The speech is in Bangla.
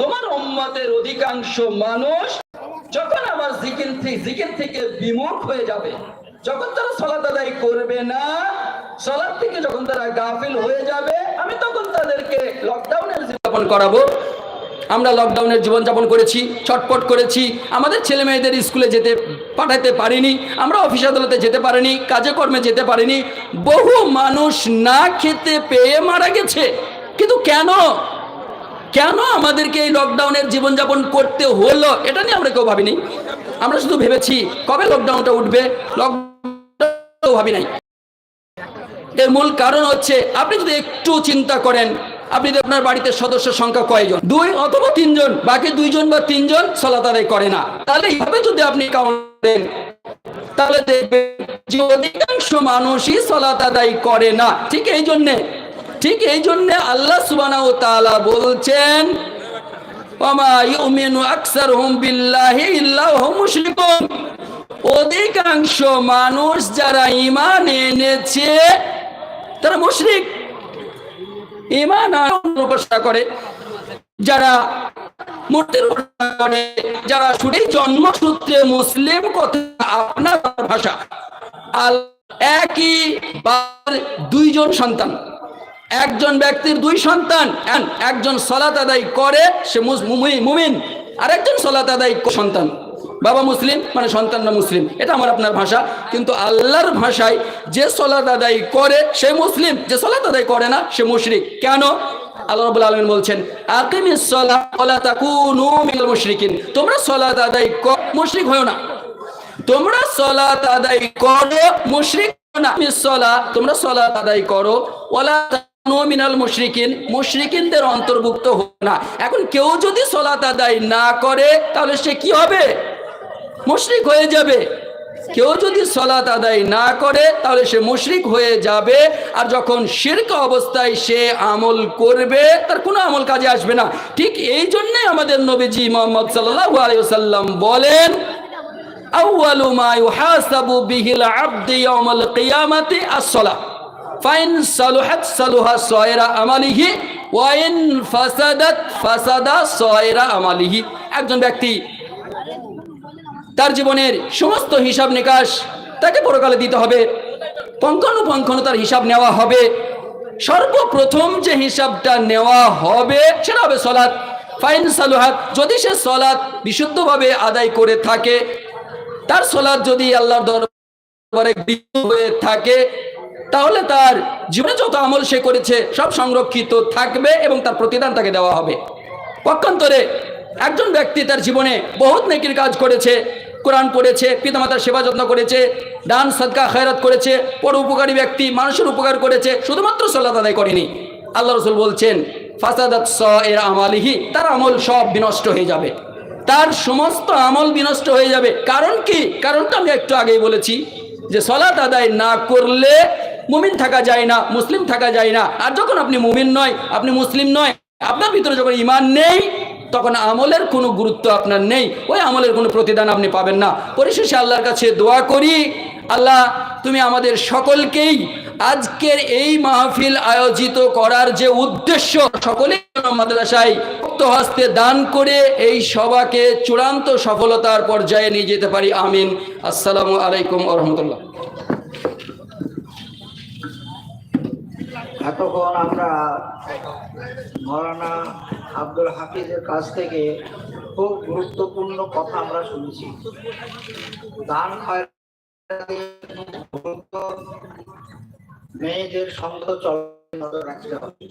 তোমার উম্মতের অধিকাংশ মানুষ যখন আমার জিকির থেকে জিকির থেকে বিমুখ হয়ে যাবে, যখন তারা সলাত আদায় করবে না, সলাত থেকে যখন তারা গাফিল হয়ে যাবে, আমি তখন তাদেরকে লকডাউনের জীবন করাবো। আমরা লকডাউনের জীবনযাপন করেছি, ছটপট করেছি। আমাদের ছেলে মেয়েদের স্কুলে যেতে পাঠাতে পারিনি, আমরা অফিস আদালতে যেতে পারিনি কাজে কর্মে যেতে পারিনি। বহু মানুষ না খেতে পেয়ে মারা গেছে। কিন্তু কেন? কেন আমাদেরকে এই লকডাউনের জীবনযাপন করতে হলো? এটা নিয়ে আমরা কেউ ভাবিনি। আমরা শুধু ভেবেছি, কবে লকডাউনটা উঠবে? লকডাউন ভাবি নাই এর মূল কারণ হচ্ছে, আপনি যদি একটু চিন্তা করেন, আপনি যদি আপনার বাড়িতে সদস্য সংখ্যা কয়জন? দুই অথবা তিনজন, বাকি দুইজন বা তিনজন সলাত আদায় করে না। তাহলে এইভাবে যদি আপনি কাউন্ট করেন, তাহলে দেখবেন যে অধিকাংশ মানুষই সলাত আদায় করে না। ঠিক এই জন্যে ঠিক এই জন্য আল্লাহ সুবহানাহু ওয়া তাআলা বলছেন অধিকাংশ মানুষ যারা ঈমান এনেছে, তারা মুশরিক। ঈমান উপাসনা করে। যারা মূর্তির উপাসনা করে, যারা শুধু জন্মসূত্রে মুসলিম কথা আপনার ভাষা আল একই দুইজন সন্তান। একজন ব্যক্তির দুই সন্তান, একজন সলাত আদায় করে, সে মুমিন। আর একজন সলাত আদায় সন্তান। বাবা মুসলিম মানে সন্তানরা মুসলিম। এটা আমার আপনার ভাষা। কিন্তু আল্লাহর ভাষায় যে সলাত আদায় করে, সে মুসলিম। যে সলাত আদায় করে না, সে মুশরিক। কেন? তোমরা সলাত আদায় কর, মুশরিক মিনাল মুশরিকিন, মুশরিকিনদের অন্তর্ভুক্ত হবে না। এখন কেউ যদি সলাত আদায় না করে, তাহলে সে কি হবে? মুশরিক হয়ে যাবে। কেউ যদি সলাত আদায় না করে, তাহলে সে মুশরিক হয়ে যাবে। আর যখন শিরক অবস্থায় সে আমল করবে, তার কোনো আমল কাজে আসবে না। ঠিক এই জন্যে আমাদের নবীজি মোহাম্মদ সাল্লাল্লাহু আলাইহি ওয়াসাল্লাম বলেন, আউয়ালু মা ইউহাসাবু বিহিল আবদি ইয়াউমাল কিয়ামাতি আস-সালাহ। ফাইন সালুহাত সালুহা সায়রা আমালিহি ওয়া ইন ফাসাদাত ফাসাদা সায়রা আমালিহি। একজন ব্যক্তি তার জীবনের সমস্ত হিসাব নিকাশ তাকে পরকালে দিতে হবে। পঙ্খানুপঙ্খানু তার হিসাব নেওয়া হবে। সর্বপ্রথম যে হিসাবটা নেওয়া হবে সেটা হবে সলাৎ। ফাইন সালুহাত, যদি সে সলাৎ বিশুদ্ধভাবে আদায় করে থাকে, তার সলাৎ যদি আল্লাহর দরবারে হয়ে থাকে তাহলে তার জীবনে যত আমল সে করেছে, সব সংরক্ষিত থাকবে এবং তার প্রতিদান তাকে দেওয়া হবে। পক্ষান্তরে একজন ব্যক্তি তার জীবনে বহুত নেকির কাজ করেছে, কোরআন পড়েছে, পিতামাতার সেবা যত্ন করেছে, দান, সদকা, খয়রাত করেছে পর উপকারী ব্যক্তি, মানুষের উপকার করেছে, শুধুমাত্র সলাত আদায় করেনি। আল্লাহ রসুল বলছেন, ফাসাদাত স এর আমালিহি, তার আমল সব বিনষ্ট হয়ে যাবে। তার সমস্ত আমল বিনষ্ট হয়ে যাবে। কারণ কি? কারণটা আমি একটু আগেই বলেছি যে সলাত আদায় না করলে মুমিন থাকা যায় না, মুসলিম থাকা যায় না। আর যখন আপনি মুমিন নয়, আপনি মুসলিম নয়, আপনার ভিতরে যখন ইমান নেই, তখন আমলের কোনো গুরুত্ব আপনার নেই। ওই আমলের কোনো প্রতিদান আপনি পাবেন না। পরিশেষে আল্লাহর কাছে দোয়া করি, আল্লাহ, তুমি আমাদের সকলকেই আজকের এই মাহফিল আয়োজিত করার যে উদ্দেশ্য, সকলেই যেন মাদ্রাসায় দান করে এই সভাকে চূড়ান্ত সফলতার পর্যায়ে নিয়ে যেতে পারি। আমিন। আসসালামু আলাইকুম রহমতুল্লাহ। এতক্ষণ আমরা মৌলানা আব্দুল হাফিজের কাছ থেকে খুব গুরুত্বপূর্ণ কথা আমরা শুনেছি। দান মেয়েদের সন্ত চল রাখতে হবে।